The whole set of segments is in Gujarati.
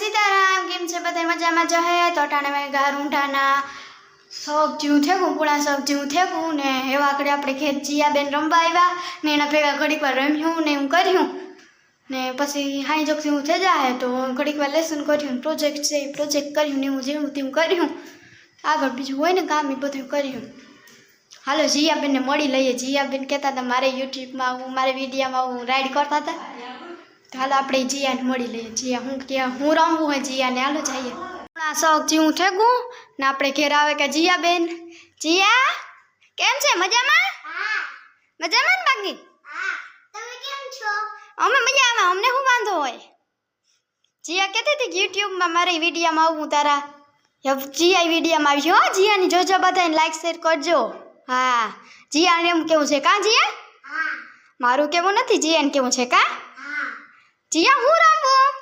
સીતારામ, કેમ છે બધા મજામાં? જહે તો ટાણે મેં ઘર ઊંઢાના. શોખ જેવું થેગું પૂણા શોખ જેવું થેકું ને એવા આકડે આપણે ખેત જીયાબેન રમવા આવ્યા ને એના ભેગા ઘડીક વાર રમ્યું ને એવું કર્યું. ને પછી હાઈ જોગથી હું થઈ જાય તો ઘડીક વાર લેસન કર્યું પ્રોજેક્ટ છે પ્રોજેક્ટ કર્યું ને હું જેવું તેવું કર્યું. આગળ બીજું હોય ને કામ એ બધું કર્યું. હાલો જીયાબેનને મળી લઈએ. જીયાબેન કહેતા હતા, મારે યુટ્યુબમાં હું મારે વિડીયામાં હું રાઈડ કરતા હતા? તો હાલો આપણે જીયાને મળી લઈએ. જીયા હું ક્યાં હું રમવું હોય જીયાને હાલો જઈએ. આ શોખ હું ઠેકું ને આપણે ઘેર આવે કે જીયા બેન જીયા કેમ છે? મજામાં? મજામાં ને બાકી? અમે મજામાં અમને શું વાંધો હોય? જીયા કહેતી હતી કે યુટ્યુબમાં મારી વિડીયામાં આવું તારા. જીયા વિડીયામાં આવી હો જીયાની જોજો બધાને લાઈક શેર કરજો. હા. જીયાને એમ કેવું છે કાં જીયા? મારું કેવું નથી જીયાને કેવું છે કાં? જીયા હું રમવું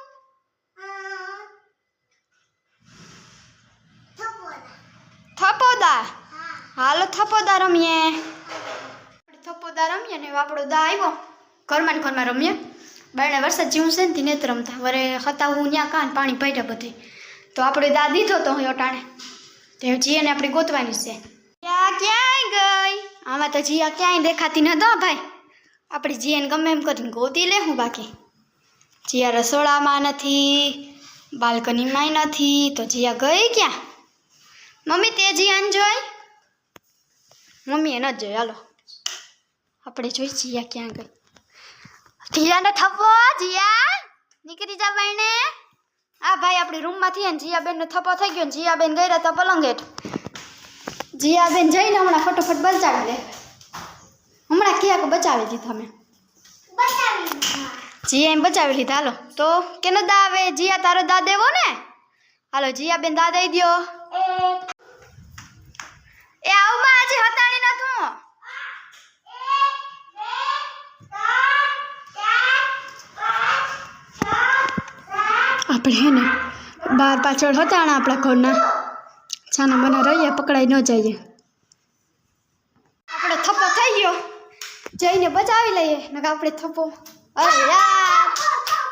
થપોદા હાલો થપોદા રમીએ થપોદા રમીએ ને આપણો દા આવ્યો ઘરમાં ને ઘરમાં રમીએ બારણે વરસાદ જીવું છે ને તે જ રમતા વરે હતા હું ત્યાં કાન પાણી પડ્યા બધે તો આપણે દા દીધો તો હું અટાણે તો જીયાને આપણે ગોતવાની છે ક્યાં ક્યાંય ગઈ આમાં તો જીયા ક્યાંય દેખાતી ન દો ભાઈ આપણે જીયાને ગમે એમ કરીને ગોતી લે હું બાકી જીયા રસોડામાં નથી, બાલ્કનીમાંય નથી, તો જીયા ગઈ ક્યાં? મમ્મી, તે જીયાને જોઈ? મમ્મીએ જ જોઈ. હાલો. આપણે જોઈ જીયા ક્યાં ગઈ. જીયાને થપ્પો જીયા! નીકળી જા બહેને. આ ભાઈ આપણી રૂમમાંથી ને જીયાબેનનો થપ્પો થઈ ગયો ને જીયાબેન ગઈ રહ્યા પલંગ હેઠ. જીયાબેન જઈને હમણાં ફટોફટ બચાવી લે. હમણાં ક્યાંક બચાવી દીધા મેં જીયા એમ બચાવી લીધા. હાલો, તો કેનો દા આવે? જીયા, તારો દા દેવો ને? હાલો જીયા બેન દા દઈ દ્યો. એ આવમાં આજે હતાણી નથું આપણે હે ને, બાર પાછળ હતાણા આપણા ઘરના. છાના બના રહીએ, પકડાઈ ન જઈએ. આપણે થપ્પો થઈ ગયો. જઈને બચાવી લઈએ નકા આપણે થપ્પો અરે યાર!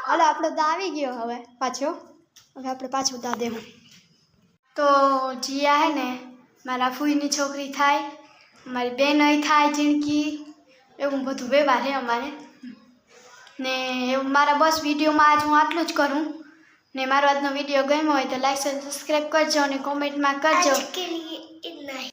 હાલો, આપણો દા આવી ગયો હવે, પાછો. હવે આપણે પાછો દા દેવું. તો જીયા હે ને, મારા ફૂઈની છોકરી થાય, મારી બેન થાય જીણકી. એવું બધું વ્યવહાર છે અમારે. ને એવું મારા બસ વિડીયોમાં આજ હું આટલું જ કરું. ને મારો આજનો વીડિયો ગમ્યો હોય તો લાઈક સબસ્ક્રાઈબ કરજો અને કોમેન્ટમાં કરજો.